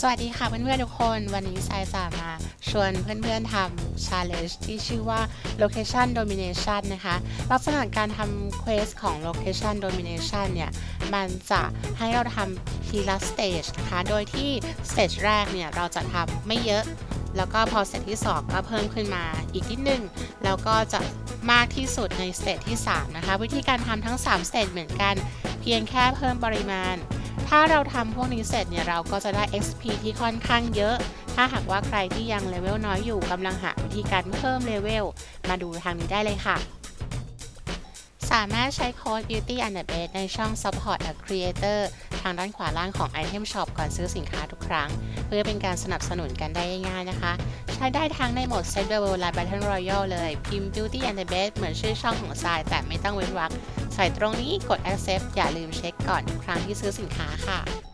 สวัสดีค่ะเพื่อนๆทุกคน วันนี้สายจะมาชวนเพื่อนๆทำ challenge ที่ชื่อว่า location domination นะคะ ลักษณะการทำ quest ของ location domination เนี่ย มันจะให้เราทำทีละ stage นะคะ โดยที่ stage แรกเนี่ย เราจะทำไม่เยอะ แล้วก็พอ stage ที่ 2 ก็เพิ่มขึ้นมาอีกนิดนึง แล้วก็จะมากที่สุดใน stage ที่ 3 นะคะ วิธีการทำทั้ง3 stage เหมือนกัน เพียงแค่เพิ่มปริมาณ ถ้าเราทำพวกนี้เสร็จเนี่ยเราก็จะได้ XP ที่ค่อนข้างเยอะ ถ้าหากว่าใครที่ยังเลเวลน้อยอยู่กำลังหาวิธีการเพิ่มเลเวลมาดูทางนี้ได้เลยค่ะสามารถใช้โค้ด Beauty and the Beast ในช่อง Support a Creator ทางด้านขวาล่างของ Item Shop ก่อนซื้อสินค้าทุกครั้ง เพื่อเป็นการสนับสนุนกันได้ง่ายๆนะคะ ใช้ได้ทั้งในโหมด Set the World และ Battle Royale เลย พิมพ์ Beauty and the Beast เหมือนชื่อช่องของทราย แต่ไม่ต้องเว้นวรรคใส่ตรงนี้กด accept อย่าลืมเช็คก่อนทุกครั้งที่ซื้อสินค้าค่ะ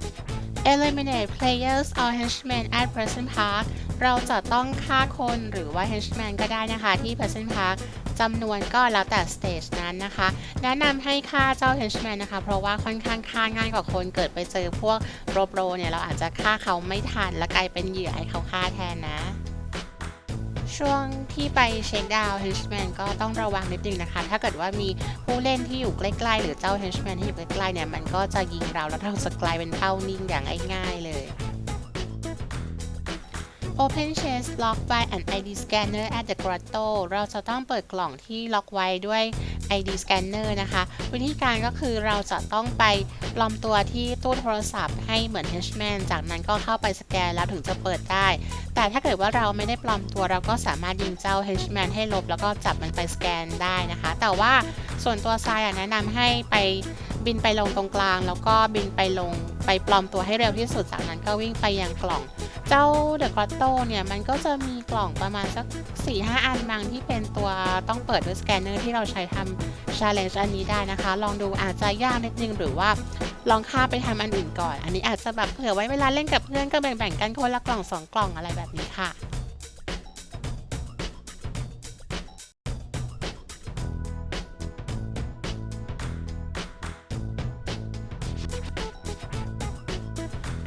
Eliminate players or henchmen at Present Park เราจะต้องฆ่าคนหรือว่า henchman ก็ได้นะคะที่ Present Park จำนวนก็แล้วแต่ stage นั้นนะคะ แนะนำให้ฆ่าเจ้า henchman นะคะ เพราะว่าค่อนข้างฆ่าง่ายกว่าคนเกิดไปเจอพวกโรโปรเนี่ย เราอาจจะฆ่าเขาไม่ทันและกลายเป็นเหยื่อให้เขาฆ่าแทนนะ ช่วงที่ไปเช็คดาวน์เฮนชแมนก็ต้องระวังนิดนึงนะคะ ถ้าเกิดว่ามีผู้เล่นที่อยู่ใกล้ๆ หรือเจ้าเฮนชแมนที่อยู่ใกล้ๆเนี่ยมันก็จะยิงเราแล้วเราจะกลายเป็นเป้านิ่งอย่างง่ายๆเลย Open chest lock by an ID scanner at the grotto เราจะต้องเปิดกล่องที่ล็อกไว้ด้วย ID scanner นะคะ วิธีการก็คือเราจะต้องไปปลอมตัวที่ตู้โทรศัพท์ให้เหมือน henchman จากนั้นก็เข้าไปสแกนแล้วถึงจะเปิดได้ แต่ถ้าเกิดว่าเราไม่ได้ปลอมตัวเราก็สามารถยิงเจ้า henchman ให้ลบ แล้วก็จับมันไปสแกนได้นะคะ แต่ว่าส่วนตัวทรายแนะนำให้ไปบินไปลงตรงกลาง แล้วก็บินไปลงไปปลอมตัวให้เร็วที่สุดจากนั้นก็วิ่งไปยังกล่อง เจ้าเดอะกรอตโตเนี่ยมันก็จะมีกล่องประมาณสัก 4-5 อันบางที่เป็นตัวต้องเปิดด้วยสแกนเนอร์ที่เราใช้ทำชาเลนจ์อันนี้ได้นะคะ ลองดูอาจจะยากนิดนึงหรือว่าลองข้ามไปทำอันอื่นก่อน อันนี้อาจจะแบบเผื่อไว้เวลาเล่นกับเพื่อนก็แบ่งๆกันคนละกล่อง 2 กล่องอะไรแบบนี้ค่ะ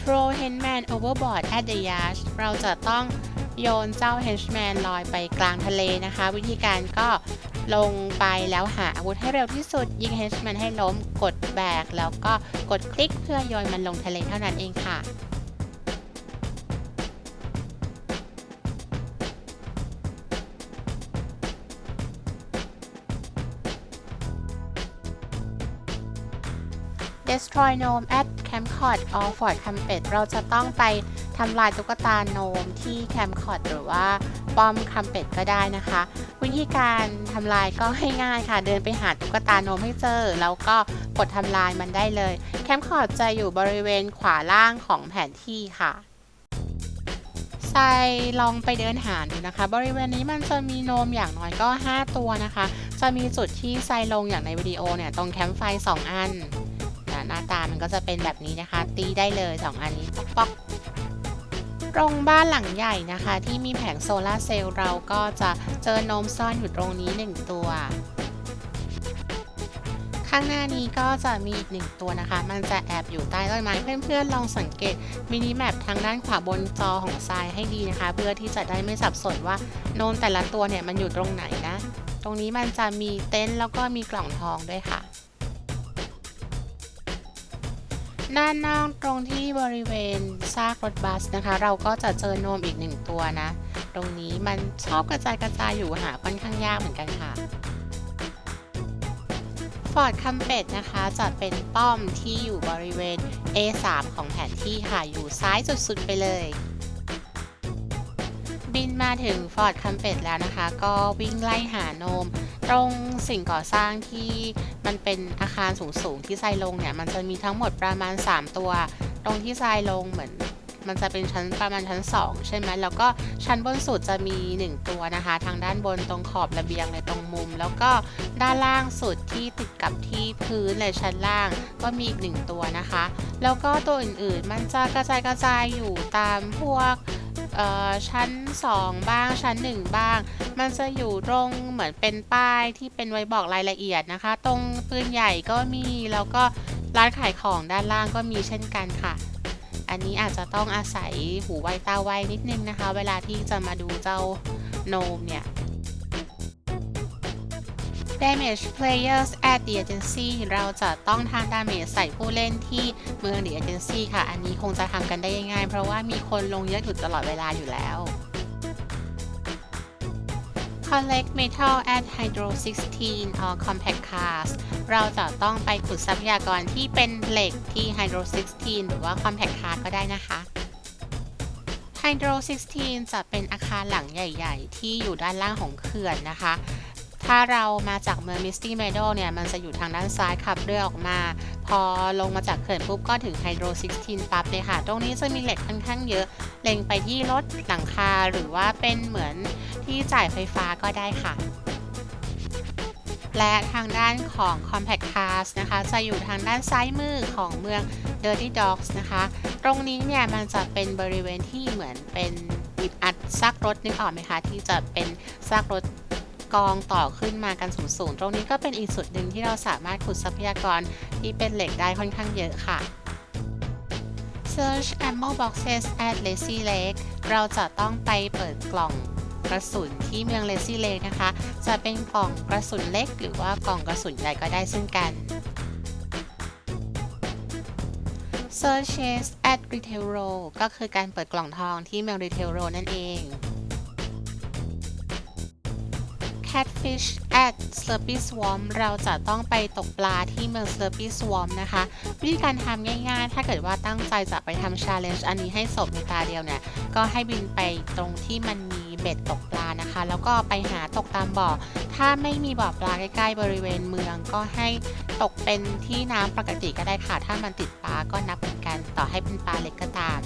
Throw henchman overboard at the yacht เราจะต้องโยนเจ้า henchman ลอยไปกลางทะเลนะคะ วิธีการก็ลงไปแล้วหาอาวุธให้เร็วที่สุด ยิง henchman ให้ล้มกดแบก แล้วก็กดคลิกเพื่อโยนมันลงทะเลเท่านั้นเองค่ะ Destroy Gnome at Camp Cod or Fort Campet เราจะต้องไปทำลายตุ๊กตาโนมที่แคมคอดหรือว่าป้อมคัมเป็ดก็ได้นะคะ วิธีการทำลายก็ให้ง่ายค่ะ เดินไปหาตุ๊กตาโนมให้เจอ แล้วก็กดทำลายมันได้เลย แคมคอดจะอยู่บริเวณขวาล่างของแผนที่ค่ะทรายลองไปเดินหาดูนะคะ บริเวณนี้มันจะมีโนมอย่างน้อยก็ 5 ตัวนะคะ จะมีจุดที่ทรายลงอย่างในวิดีโอเนี่ย ตรงแคมป์ไฟ 2 อัน หน้าตามันก็จะเป็นแบบนี้นะคะ ตีได้เลย 2 อันนี้ป๊อกตรงบ้านหลังใหญ่นะคะ ที่มีแผงโซลาร์เซลล์เราก็จะเจอโนมซ่อนอยู่ตรงนี้ 1 ตัว ข้างหน้านี้ก็จะมีอีกหนึ่งตัวนะคะ มันจะแอบอยู่ใต้ต้นไม้เพื่อนๆลองสังเกตมินิแมปทางด้านขวาบนจอของทรายให้ดีนะคะ เพื่อที่จะได้ไม่สับสนว่าโนมแต่ละตัวเนี่ยมันอยู่ตรงไหนนะ ตรงนี้มันจะมีเต็นท์แล้วก็มีกล่องทองด้วยค่ะ ด้านนอกตรงที่บริเวณซากรถบัสนะคะ เราก็จะเจอโนมอีกหนึ่งตัวนะ ตรงนี้มันชอบกระจายกระจายอยู่หาค่อนข้างยากเหมือนกันค่ะฟอร์ดคัมเป็ดนะคะจะเป็นป้อมที่อยู่บริเวณ A3 ของแผนที่ค่ะ อยู่ซ้ายสุดๆไปเลย บินมาถึงฟอร์ดคัมเป็ดแล้วนะคะ ก็วิ่งไล่หาโนม ตรงสิ่งก่อสร้างที่มันเป็นอาคารสูงๆที่ทรายลงเนี่ยมันจะมีทั้งหมดประมาณ 3 ตัว ตรงที่ทรายลงเหมือนมันจะเป็นชั้นประมาณชั้น 2 ใช่ไหมแล้วก็ชั้นบนสุดจะมี 1 ตัวนะคะ ทางด้านบนตรงขอบระเบียงในตรงมุม แล้วก็ด้านล่างสุดที่ติดกับที่พื้นเลยชั้นล่างก็มีอีก 1 ตัวนะคะ แล้วก็ตัวอื่นๆ มันจะกระจายกระจายอยู่ตามพวก ชั้น 2 บ้างชั้น 1 บ้าง มันจะอยู่ตรงเหมือนเป็นป้ายที่เป็นไว้บอกรายละเอียดนะคะ ตรงปืนใหญ่ก็มี แล้วก็ร้านขายของด้านล่างก็มีเช่นกันค่ะ อัอันนี้อาจจะต้องอาศัยหูไวตาไวนิดนึงนะคะ เวลาที่จะมาดูเจ้าโนมเนี่ย damage players at the agency เราจะต้องทาง damage ใส่ผู้เล่นที่เมือง the agency ค่ะ อันนี้คงจะทำกันได้ง่ายเพราะว่ามีคนลงเยอะอยู่ตลอดเวลาอยู่แล้ว collect metal at hydro 16 or compact cars เราจะต้องไปขุดทรัพยากรที่เป็นเหล็กที่ hydro 16 หรือว่า compact Cars ก็ได้นะคะ hydro 16 จะเป็นอาคารหลังใหญ่ ๆ ที่อยู่ด้านล่างของเขื่อนนะคะ ถ้าเรามาจากเมือง Misty Meadow เนี่ย มันจะอยู่ทางด้านซ้ายขับเรือออกมา พอลงมาจากเขื่อนปุ๊บก็ถึง Hydro 16 ปั๊บเลยค่ะ ตรงนี้จะมีเหล็กค่อนข้างเยอะ เล็งไปที่รถหลังคาหรือว่าเป็นเหมือนที่จ่ายไฟฟ้าก็ได้ค่ะและทางด้านของ Compact Cars นะคะ จะอยู่ทางด้านซ้ายมือของเมือง Dirty Dogs นะคะ ตรงนี้เนี่ย มันจะเป็นบริเวณที่เหมือนเป็นอิดอัดซากรถนึกออกไหมคะ ที่จะเป็นซากรถ กองต่อขึ้นมากันสูงๆ ตรงนี้ก็เป็นอีกสุดหนึ่งที่เราสามารถขุดทรัพยากรที่เป็นเหล็กได้ค่อนข้างเยอะค่ะ Search ammo boxes at Lazy Lake เราจะต้องไปเปิดกล่องกระสุนที่เมือง Lazy Lake นะคะ จะเป็นกล่องกระสุนเล็ก หรือว่ากล่องกระสุนใหญ่ก็ได้เช่นกัน Searches at Retail Row ก็คือการเปิดกล่องทองที่เมือง Retail Row นั่นเอง Catfish at Slurpy Swamp เราจะต้องไปตกปลาที่เมือง Slurpy Swamp นะคะ วิธีการทำง่ายๆ ถ้าเกิดว่าตั้งใจจะไปทำ challenge อันนี้ให้ศพในตาเดียวเนี่ย ก็ให้บินไปตรงที่มันมีเบ็ดตกปลานะคะ แล้วก็ไปหาตกตามบ่อ ถ้าไม่มีบ่อปลาใกล้ๆ บริเวณเมืองก็ให้ตกเป็นที่น้ำปกติก็ได้ค่ะ ถ้ามันติดปลาก็นับเหมือนกัน ต่อให้เป็นปลาเล็กก็ตาม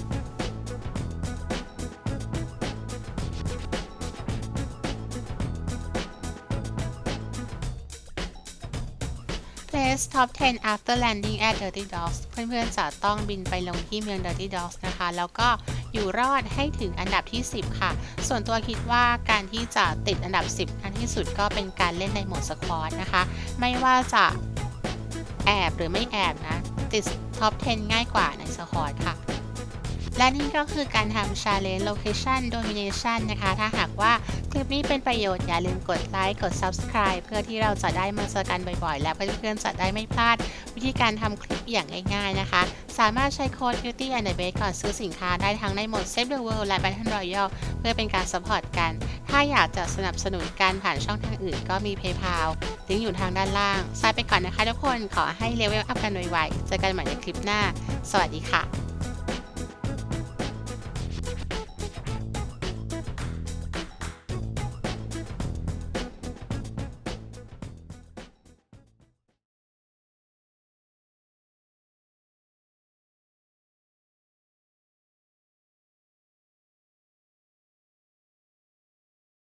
Place Top 10 after landing at Dirty Dogs เพื่อนๆจะต้องบินไปลงที่เมือง Dirty Dogs นะคะ แล้วก็อยู่รอดให้ถึงอันดับที่ 10 ค่ะ ส่วนตัวคิดว่าการที่จะติดอันดับ 10 อันที่สุดก็เป็นการเล่นในโหมดสควอตนะคะ ไม่ว่าจะแอบหรือไม่แอบนะ ติด Top 10 ง่ายกว่าในสควอตค่ะ และนี่ก็คือการทำ Challenge Location Domination นะคะ ถ้าหากว่าคลิปนี้เป็นประโยชน์อย่าลืมกดไลค์กด Subscribe เพื่อที่เราจะได้มาเจอกันบ่อยๆ และเพื่อนๆจะได้ไม่พลาด วิธีการทำคลิปอย่างง่ายๆนะคะ สามารถใช้โค้ด Beauty and the Best ก่อนซื้อสินค้าได้ทั้งในหมด Save the World และ Battle Royale เพื่อเป็นการสปอร์ตกัน ถ้าอยากจะสนับสนุนการผ่านช่องทางอื่นก็มี PayPal ลิงก์อยู่ทางด้านล่างสายไปก่อนนะคะทุกคนขอให้เลเวลอัพกันไวๆเจอกันใหม่ในคลิปหน้า สวัสดีค่ะ